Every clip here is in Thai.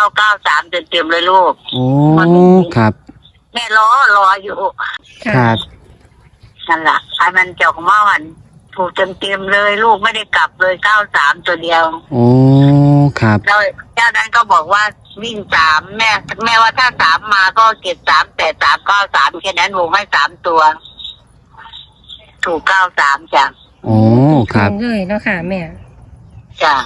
เข้าเก้าสามเต็มๆเลยลูก โอ้ครับ แม่รอรออยู่ครับนั่นแหละไอ้มันเจ้าของว่ามันถูกเต็มๆเลยลูกไม่ได้กลับเลยเก้าสามตัวเดียว โอ้ครับแล้วเจ้านั้นก็บอกว่าวิ่งสามแม่แม่ว่าถ้าสามมาก็เก็บสามแต่สามเก้าสามแค่นั้นวงให้สามตัว ถูกเก้าสามจ้ะโอ้ครับเลยเนาะค่ะแม่จ้ะ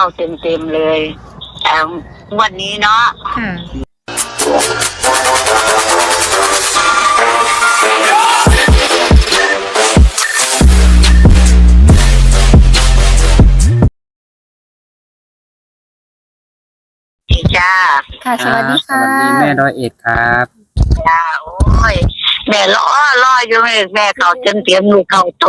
เข้าเต็มเต็มๆเลยแต่วันนี้เนาะค่ะ พี่จ้าค่ะ สวัสดีสค่ะวัสดีแม่ร้อยเอ็ดครับ จ้าโอ้ยแม่ล้อล้ออยู่แม่แม่เก่าเต็มเต็มๆลูกเก่าโต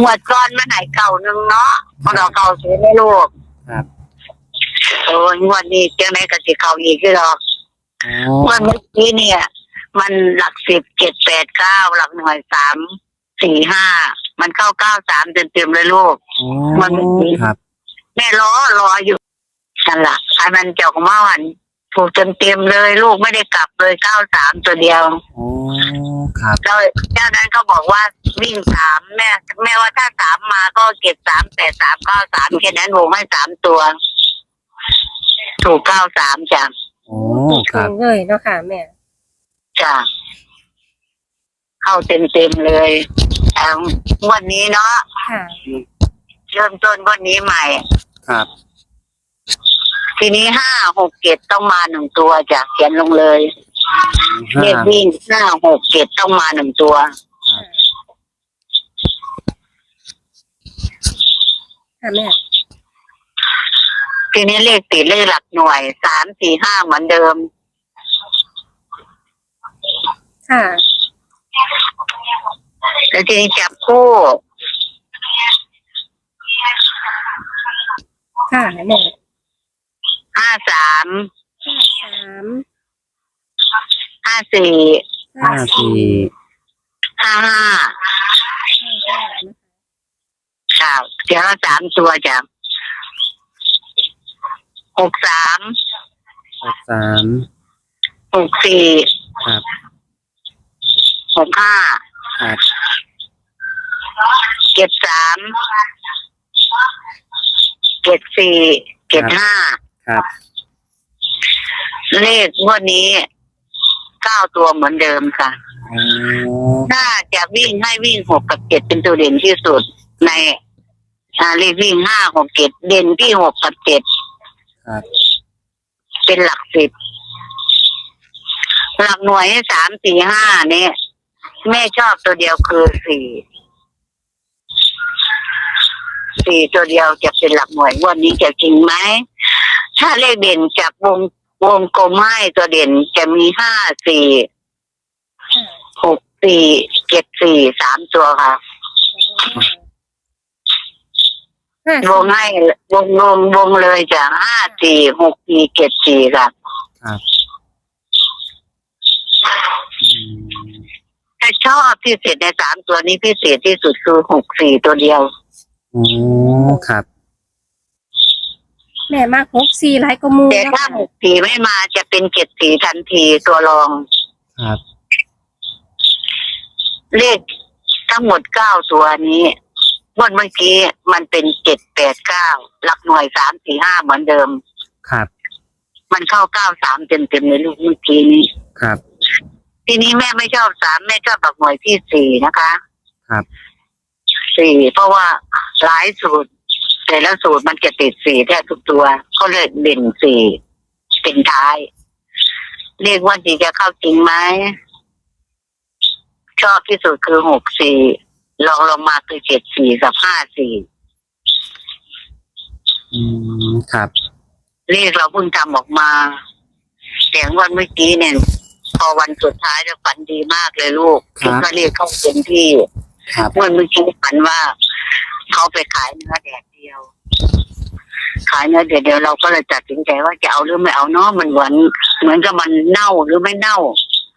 หวดก้อนมาไหนเก่าหนึ่งเนาะพอเราเก่าเสียไม่ลูก ครับโอ้ยงวันนี้จังไหนก็สิเข้าอีกคือดอกโอ้งวันเมื่อกี้เนี่ย มันหลักสิบเจ็ดแปดเก้าหลักหน่วยสามสี่ห้ามันเข้าเก้าสามเต็มเต็มๆเลยลูกโอ้มันไม่ดีครับ แม่ล้อรออยู่นั่นแหละไอ้มันเจ้าของว่าวัน ถูกเต็มเต็มๆเลย ลูกไม่ได้กลับเลยเก้าสามตัวเดียวโอ้ครับแล้วเจ้านั้นก็บอกว่าวิ่งสามแม่แม่ว่าถ้าสามมาก็เก็บสามแต่สามเก้าสามแค่นั้นวงให้สามตัว ถูกเก้าสามจ้ะโอ้ครับเลยเนาะค่ะ แม่จ้ะเข้าเต็มเต็มๆเลยแต่วันนี้เนาะค่ะเริ่มต้นวันนี้ใหม่ ครับ ทีนี้ห้าหกเจ็ดต้องมาหนึ่งตัวจ้ะเขียนลงเลยห้าเลขวิ่งห้าหกเจ็ดต้องมาหนึ่งตัว ค่ะแม่ทีนี้เลขติดเลขหลักหน่วยสามสี่ห้าเหมือนเดิม ค่ะแล้วทีนี้จับคู่ค่ะแม่ห้า สามห้าสามห้าสี่ห้าสี่ห้าห้าห้าห้านะคะค่ะเดี๋ยวละสามตัวจ้ะหกสามหกสามหกสี่ครับหกห้าครับเจ็ดสามเจ็ดสี่เจ็ดห้า ครับ เลขงวดนี้เก้าตัวเหมือนเดิมค่ะโอ้น่าจะวิ่งให้วิ่งหกกับเจ็ดเป็นตัวเด่นที่สุดในอ่าเลขวิ่งห้าหกเจ็ดเด่นที่หกกับเจ็ดครับเป็นหลักสิบ หลักหน่วยให้สามสี่ห้าเนี่ยแม่ชอบตัวเดียวคือสี่สี่ตัวเดียวจะเป็นหลักหน่วยงวันนี้จะจริงไหม ถ้าเลขเด่นจากวง วงกลมให้ตัวเด่นจะมีห้าสี่ค่ะหกสี่เจ็ดสี่สามตัวค่ะ ห้าวงให้วงวงวงเลยจ้ะห้าสี่หกสี่เจ็ดสี่ค่ะครับอืมถ้าชอบพิเศษในสามตัวนี้พิเศษที่สุดคือหกสี่ตัวเดียว โอ้ครับ แม่มากหกสี่หลายกว่าหมูแต่เนาะถ้าค่ะหกสี่ไม่มาจะเป็นเจ็ดสี่ทันทีตัวรอง ครับเลขทั้งหมดเก้าตัวนี้งวันเมื่อกี้มันเป็นเจ็ดแปดเก้าหลักหน่วยสามสี่ห้าเหมือนเดิม ครับมันเข้าเก้าสามเต็มเต็มๆในลูกเมื่อกี้นี้ ครับทีนี้แม่ไม่ชอบสามแม่ชอบหลักหน่วยที่สี่นะคะครับ สี่เพราะว่าหลายสูตร แต่ละสูตรมันจะติดสี่แทบทุกตัวก็เลยเด่นสี่เป็นท้าย เรียกว่าดีจะเข้าจริงไหมชอบที่สุดคือหกสี่ลองลงมาคือเจ็ดสี่กับห้าสี่อืมครับเรียกเราเพิ่งทำออกมาเสียงวันเมื่อกี้เนี่ย พอวันสุดท้ายจะฝันดีมากเลยลูกครับก็เรียกเข้าเต็มที่ครับเมื่อเมื่อกี้ฝันว่า เขาไปขายเนื้อแดดเดียว ขายเนื้อแดดเดียวเราก็เลยตัดสินใจว่าจะเอาหรือไม่เอาเนาะมันเหมือนเหมือนกับมันเน่าหรือไม่เน่า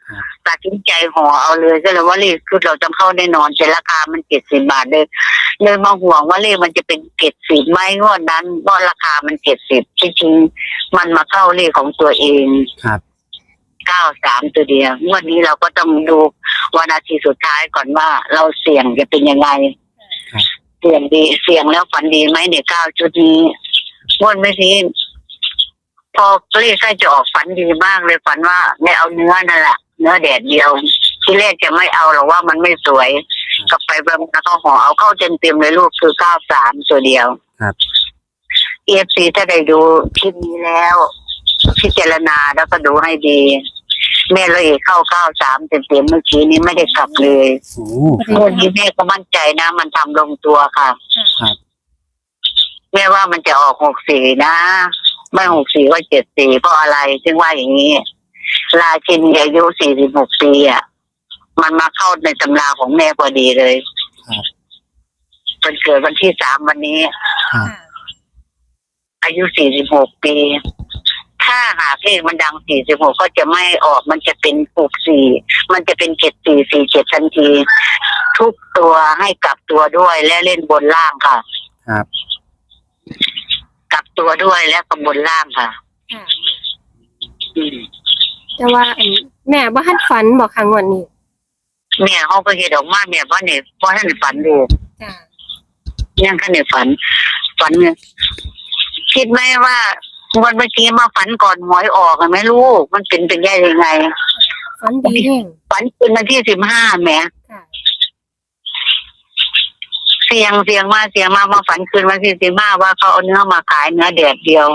ครับตัดสินใจห่อเอาเลยก็เลยว่าเลขคือเราจำเข้าแน่นอนแต่ราคามันเจ็ดสิบาทเลยเลยมาห่วงว่าเลขมันจะเป็นเจ็ดสิบไหมงวดนั้นเพราะราคามันเจ็ดสิบจริงๆมันมาเข้าเลขของตัวเองครับเก้าสามตัวเดียวงวดนี้เราก็ต้องดูวันอาทิตย์สุดท้ายก่อนว่าเราเสี่ยงจะเป็นยังไงครับ เสี่ยงดีเสี่ยงแล้วฝันดีไหมเนี่ยเก้าชุดนี้งวดไม่ทีพอเลขใกล้จะออกฝันดีมากเลยฝันว่าได้เอาเนื้อนั่นแหละเนื้อแดดเดียว ที่แรกจะไม่เอาหรอกว่ามันไม่สวยกลับไปบางแล้วก็ห่อเอาเข้าเต็มเต็มๆเลยลูกคือเก้าสามตัวเดียวครับเอฟซีถ้าได้ดูคลิปนี้แล้ว พิจารณาแล้วก็ดูให้ดี แม่เลยเข้าเก้าสามเต็มเต็มๆเมื่อกี้นี้ไม่ได้กลับเลยโอ้คงรับวดนี้แม่ก็มั่นใจนะ มันทำลงตัวค่ะ ครับแม่ว่ามันจะออกหกสี่นะ ไม่หกสี่ก็เจ็ดสี่เพราะอะไรจึงว่าอย่างนี้ ราชินอายุสี่สิบหกปีอะมันมาเข้าในตำราของแม่พอดีเลยครับมันเกิดวันที่สามวันนี้ ครับอายุสี่สิบหกปี ถ้าหากเลขมันดังสี่สิบหกก็จะไม่ออกมันจะเป็นหกสี่มันจะเป็นเจ็ดสี่สี่เจ็ดทันที ทุกตัวให้กลับตัวด้วยและเล่นบนล่างค่ะ ครับ กลับตัวด้วยและกับบนล่างค่ะ ค่ะ อืมแต่ว่าอันแม่บ่ทันฝันบอกค่ะงวดนี้แม่เขาก็เห็นออกมาแม่ว่าเนี่ยเพราะท่านฝันดูจ้ายังท่านเนี่ยฝัน ฝันเนี่ยคิดไหมว่า วันเมื่อกี้มาฝันก่อนหวยออกอะไหมลูก มันเป็นเป็นได้ยังไง ฝันดีแห้งฝันคืนวันที่สิบห้าแหม่ค่ะเสียงเสียงมาเสียงมามาฝันคืนวันที่สิบห้าว่าเขาเอาเนื้อมาขายเนื้อแดดเดียว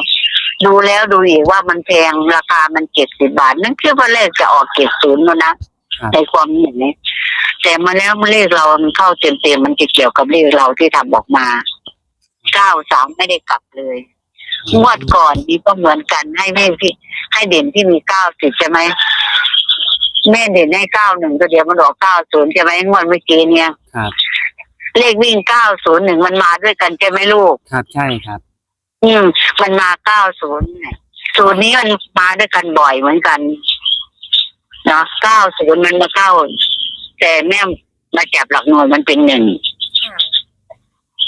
ดูแล้วดูอีกว่ามันแพงราคามันเจ็ดสิบบาท นั่นคือว่าเลขจะออกเจ็ดศูนย์แล้วนะครับในความเห็นนี้แต่มาแล้วมันเลขเรามันเข้าเต็มเต็มๆมันจะเกี่ยวกับเลขเราที่ทำออกมาเก้าสามไม่ได้กลับเลย งวดก่อนนี้ก็เหมือนกันให้แม่พี่ ให้เด่นที่มีเก้าสิบใช่ไหมแม่เด่นให้เก้าหนึ่งตัวเดียวมันออกเก้าศูนย์ใช่ไหมงวดเมื่อกี้เนี่ยครับ เลขวิ่งเก้าศูนย์หนึ่งมันมาด้วยกันใช่ไหมลูก ครับใช่ครับ อืม มันมาเก้าศูนย์ศูนย์นี้มันมาด้วยกันบ่อยเหมือนกันเนาะเก้าศูนย์มันมาเข้า แต่แม่มาจับหลักหน่วยมันเป็นหนึ่ง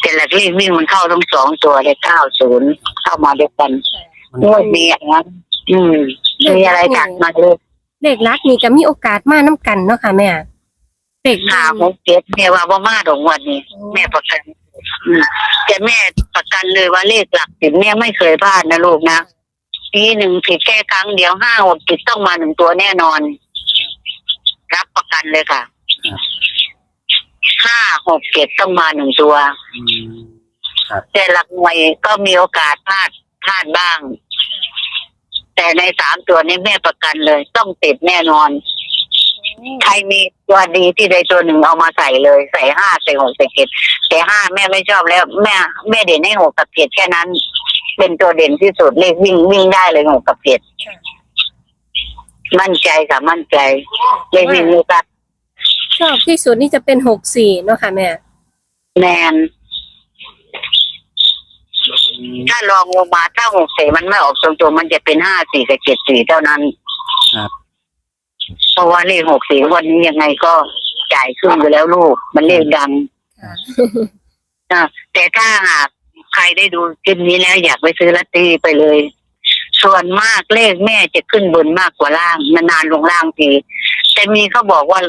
ค่ะแต่หลักเลขวิ่งมันเข้าทั้งสองตัวเลยเก้าศูนย์เข้ามาด้วยกันมันงวดนี้อย่างนั้นอืมมีอะไรจัดมาเลยเลขลักนี่ก็มีโอกาสมาน้ำกันเนาะค่ะแม่เลขหาหกเจ็ดแม่ว่าบ่มาดอกงวันนี้แม่ประกันอืมแต่แม่ประกันเลยว่าเลขหลักสิบแม่ไม่เคยพลาดนะลูกนะปีหนึ่งผิดแค่ครั้งเดียวห้าหกผิดต้องมาหนึ่งตัวแน่นอน รับประกันเลยค่ะครับ ห้าหกเจ็ดต้องมาหนึ่งตัว อืมแต่หลักหน่วยก็มีโอกาสพลาดพลาดบ้าง แต่ในสามตัวนี้แม่ประกันเลย ต้องติดแน่นอน ใครมีตัวดีที่ใดตัวหนึ่งเอามาใส่เลย ใส่ห้าใส่หกใส่เจ็ดแต่ห้าแม่ไม่ชอบแล้ว แม่แม่เด่นให้หกกับเจ็ดแค่นั้น เป็นตัวเด่นที่สุดเลขวิ่งวิ่งได้เลยหกกับเจ็ดมั่นใจค่ะมั่นใจเลขวิ่งนี่ก็ ชอบที่สุดนี่จะเป็นหกสี่เนาะค่ะแม่ แมนถ้าลองลงมาถ้าหกสี่มันไม่ออกตรงๆมันจะเป็นห้าสี่กับเจ็ดสี่เท่านั้นครับ เพราะว่าเลขหกสี่วันนี้ยังไงก็จ่ายขึ้นอยู่แล้วลูก มันเลขดังค่ะอะแต่ถ้าหากใครได้ดูคลิปนี้แล้วอยากไปซื้อลอตเตอรี่ไปเลย ส่วนมากเลขแม่จะขึ้นบนมากกว่าล่างนานๆลงล่างทีแต่มีเขาบอกว่า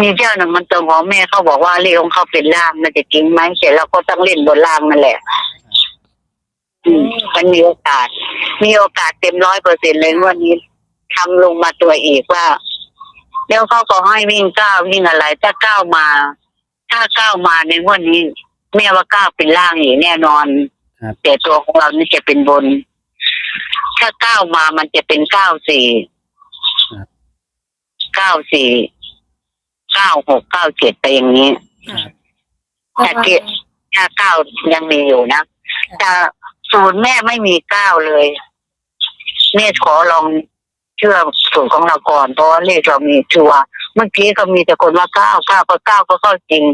มีเจ้าหนึ่งมันตรงของแม่เขาบอกว่าเลขของเขาเป็นล่างมันจะจริงไหมแต่เราก็ต้องเล่นบนล่างนั่นแหละ อืมมันมีโอกาส มีโอกาสเต็มร้อยเปอร์เซ็นเลยงวันนี้ทำลงมาตัวอีกว่าแล้วเขาก็ให้วิ่งก้าววิ่งอะไรถ้าก้าวมา ถ้าก้าวมาในงวันนี้ แม่ว่าก้าวเป็นล่างอีกแน่นอนครับ แต่ตัวของเรานี่จะเป็นบน ถ้าก้าวมามันจะเป็นเก้าสี่เก้าสี่เก้าหกเก้าเจ็ดไปอย่างนี้ค่ะเพราะว่าถ้าเก้ายังมีอยู่นะแต่ศูนย์แม่ไม่มีเก้าเลยแม่ขอลองเชื่อสูตรของเราก่อนเพราะว่าเลขเรามีชัวร์เมื่อกี้ก็มีแต่คนว่าเก้าเก้าก็เก้าก็เข้าจริง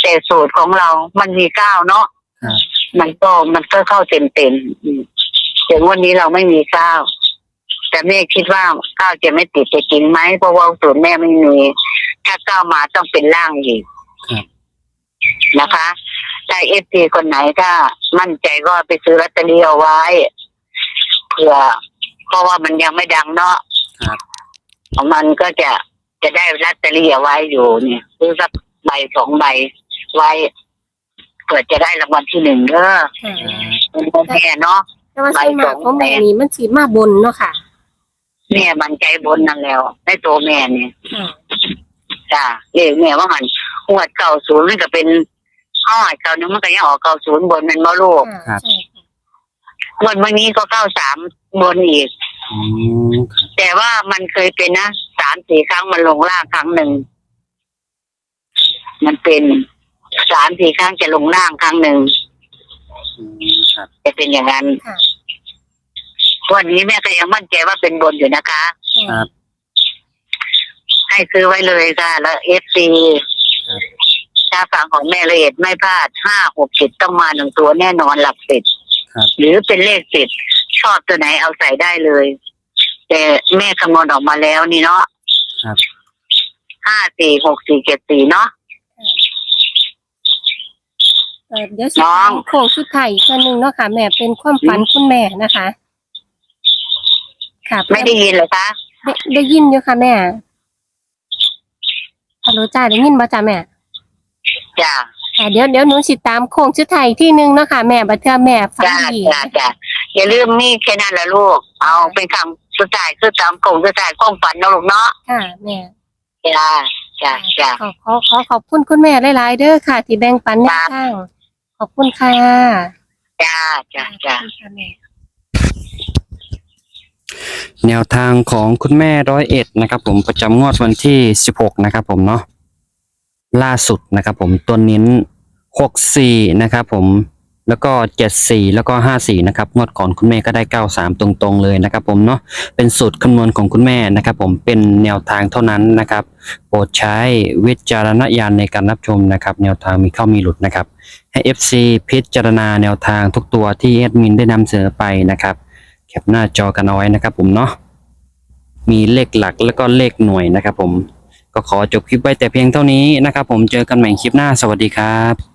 แต่สูตรของเรา มันมีเก้าเนาะครับมันก็มันก็เข้าเต็มเต็มๆอืมถึงวันนี้เราไม่มีเก้าแต่แม่คิดว่าก้าวจะไม่ติดจะจริงไหมเพราะว่าสูตรแม่ไม่มี ถ้าก้าวมาต้องเป็นร่างอีกครับนะคะถ้าเอฟซีคนไหนถ้ามั่นใจก็ไปซื้อลอตเตอรี่เอาไว้เผื่อเพราะว่ามันยังไม่ดังเนาะครับ ของมันก็จะจะได้ลอตเตอรี่เอาไว้อยู่เนี่ยซื้อสักใบสองใบไว้เผื่อจะได้รางวัลที่หนึ่งเด้อค่ะเป็นพ่อแม่เนาะ แต่ว่าส่วนมากของแม่นี่มันสิมาบนเนาะค่ะ แม่มันใจบนนั่นแล้วในตัวแม่เนี่ย ค่ะ จ้าเรียกแม่ว่ามันหวดเก่าศูนย์มันก็เป็นห้อยเก่านึงมันก็ยังออกเก่าศูนย์บนมันบ่ลูกค่ะใช่ค่ะวันวันนี้ก็เก้าสามบนอีก อืมครับแต่ว่ามันเคยเป็นนะสามสี่ครั้งมันลงล่างครั้งหนึ่ง มันเป็นสามสี่ครั้งจะลงล่างครั้งหนึ่งอืมครับ จะเป็นอย่างนั้นค่ะ วันนี้แม่ก็ยังมั่นใจว่าเป็นบนอยู่นะคะ ครับ ให้ซื้อไว้เลยค่ะแล้วเอฟซีครับถ้าฝั่งของแม่ละเอียดไม่พลาดห้าหกเจ็ดต้องมาหนึ่งตัวแน่นอนหลักสิบครับ หรือเป็นเลขสิบชอบตัวไหนเอาใส่ได้เลย แต่แม่คำนวณออกมาแล้วนี่เนาะครับ ห้าสี่หกสี่เจ็ดสี่เนาะ เอ่อเดี๋ยวสิน้อง โค้งสุดท้ายอีกคนหนึ่งเนาะค่ะ แม่เป็นความฝันคุณแม่นะคะ ค่ะไม่ได้ยินเหรอคะ ได้ได้ยินอยู่ค่ะแม่ ฮัลโหลจ้าได้ยินบ่จ้าแม่จ้าค่ะเดี๋ยวเดี๋ยวหนูสิตามโค้งสุดท้ายอีกที่หนึ่งเนาะค่ะแม่บัดเทื่อแม่ฝันจ้าดีจ้าจ้าอย่าลืมนี่แค่นั้นแหละลูก เอาเป็นคำสุดท้ายคือตามกงสุดท้ายข้องฝันนะลูกเนาะค่ะ แม่จ้าจ้าจ้าขอขอขอขอบคุณคุณแม่หลายๆเด้อค่ะ ที่แบ่งปันแนวทางขอบคุณค่ะจ้าจ้าจ้า ขอบคุณค่ะแม่ แนวทางของคุณแม่ร้อยเอ็ดนะครับผมประจำงวดวันที่สิบหกนะครับผมเนาะล่าสุดนะครับผมตัวเน้นหกสี่นะครับผมแล้วก็เจ็ดสี่แล้วก็ห้าสี่นะครับ งวดก่อนคุณแม่ก็ได้เก้าสามตรงๆ เลยนะครับผมเนาะ เป็นสูตรคำนวณของคุณแม่นะครับผม เป็นแนวทางเท่านั้นนะครับ โปรดใช้วิจารณญาณในการรับชมนะครับ แนวทางมีเข้ามีหลุดนะครับ ให้ FC พิจารณาแนวทางทุกตัวที่แอดมินได้นำเสนอไปนะครับ แคปหน้าจอกันเอาไว้นะครับผมเนาะมีเลขหลักแล้วก็เลขหน่วยนะครับผมก็ขอจบคลิปไว้แต่เพียงเท่านี้นะครับผมเจอกันใหม่คลิปหน้าสวัสดีครับ